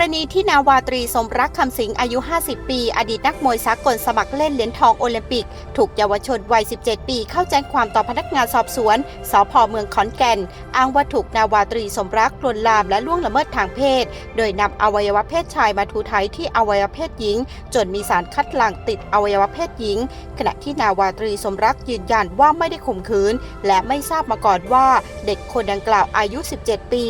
รณีที่นาวาตรีสมรักคำสิงอายุ 50 ปี อดีตนักมวยสากลสมัครเล่นเหรียญทองโอลิมปิก ถูกเยาวชนวัย 17 ปี เข้าแจ้งความต่อพนักงานสอบสวน สพเมืองขอนแก่น อ้างว่าถูกนาวาตรีสมรักลวนลามและล่วงละเมิดทางเพศ โดยนำอวัยวะเพศชายมาทูไทยที่อวัยวะเพศหญิง จนมีสารคัดหลั่งติดอวัยวะเพศหญิง ขณะที่นาวาตรีสมรักยืนยันว่าไม่ได้ข่มขืน และไม่ทราบมาก่อนว่าเด็กคนดังกล่าวอายุ 17 ปี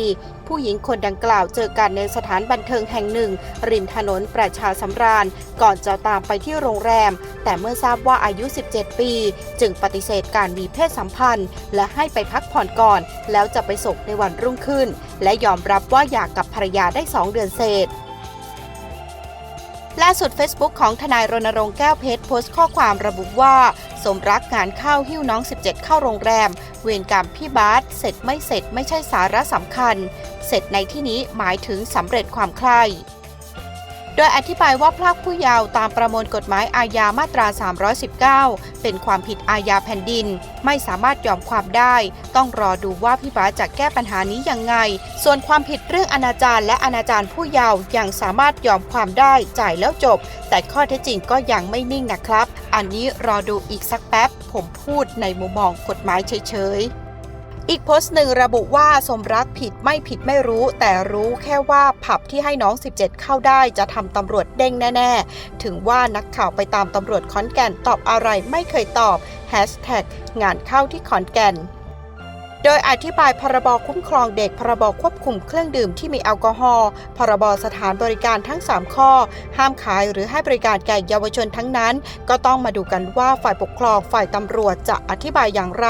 ผู้หญิงคนดังกล่าวเจอกันในสถานบันเทิงแห่งหนึ่ง ริมถนนประชาสำราญ ก่อนจะตามไปที่โรงแรม แต่เมื่อทราบว่าอายุ 17 ปี จึงปฏิเสธการมีเพศสัมพันธ์ และให้ไปพักผ่อนก่อน แล้วจะไปส่งในวันรุ่งขึ้น และยอมรับว่าอยากกับภรรยาได้ 2 เดือนเศษ ล่าสุด Facebook ของทนายรณรงค์แก้วเพชรโพสต์ข้อความระบุว่า สมรักงานเข้าหิ้วน้อง 17 เข้าโรงแรม เวรกรรมพี่บาสเสร็จไม่เสร็จไม่ใช่สาระสำคัญ เสร็จในที่นี้หมายถึงสำเร็จความใคร่ โดยอธิบายว่าพรากผู้เยาว์ตามประมวลกฎหมายอาญามาตรา 319 เป็นความผิดอาญาแผ่นดิน ไม่สามารถยอมความได้ ต้องรอดูว่าพี่บาจะแก้ปัญหานี้ยังไง ส่วนความผิดเรื่องอนาจารและอนาจารผู้เยาว์ยังสามารถยอมความได้จ่ายแล้วจบ แต่ข้อเท็จจริงก็ยังไม่นิ่งนะครับ อันนี้รอดูอีกสักแป๊บ ผมพูดในมุมมองกฎหมายเฉยๆ อีกโพสต์หนึ่งระบุว่าสมรักผิดไม่ผิดไม่รู้ แต่รู้แค่ว่าผับที่ให้น้อง 17 เข้าได้จะทำตำรวจเด้งแน่ ๆ ถึงว่านักข่าวไปตามตำรวจขอนแก่นตอบอะไรไม่เคยตอบ Hashtag งานเข้าที่ขอนแก่นโดยอธิบายพรบคุ้มครองเด็ก พรบควบคุมเครื่องดื่มที่มีแอลกอฮอล์ พรบสถานบริการทั้ง 3 ข้อ ห้ามขายหรือให้บริการแก่เยาวชนทั้งนั้น ก็ต้องมาดูกันว่าฝ่ายปกครองฝ่ายตำรวจจะอธิบายอย่างไร